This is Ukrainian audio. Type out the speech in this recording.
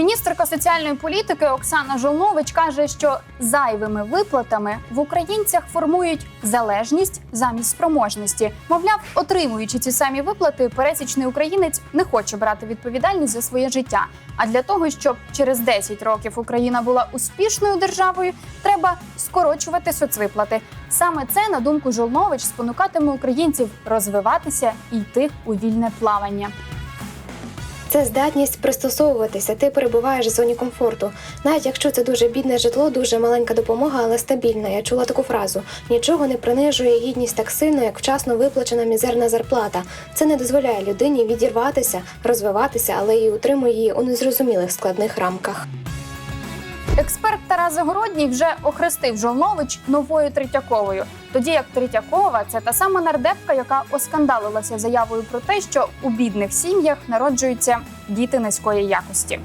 Міністерка соціальної політики Оксана Жолнович каже, що зайвими виплатами в українцях формують залежність замість спроможності. Мовляв, отримуючи ці самі виплати, пересічний українець не хоче брати відповідальність за своє життя. А для того, щоб через 10 років Україна була успішною державою, треба скорочувати соцвиплати. Саме це, на думку Жолнович, спонукатиме українців розвиватися і йти у вільне плавання. Це здатність пристосовуватися. Ти перебуваєш в зоні комфорту. Навіть якщо це дуже бідне житло, дуже маленька допомога, але стабільна. Я чула таку фразу: нічого не принижує гідність так сильно, як вчасно виплачена мізерна зарплата. Це не дозволяє людині відірватися, розвиватися, але і утримує її у незрозумілих складних рамках. Експерт Тарас Загородній вже охрестив Жолнович новою Третьяковою. Тоді як Третьякова це та сама нардепка, яка оскандалилася заявою про те, що у бідних сім'ях народжуються діти низької якості.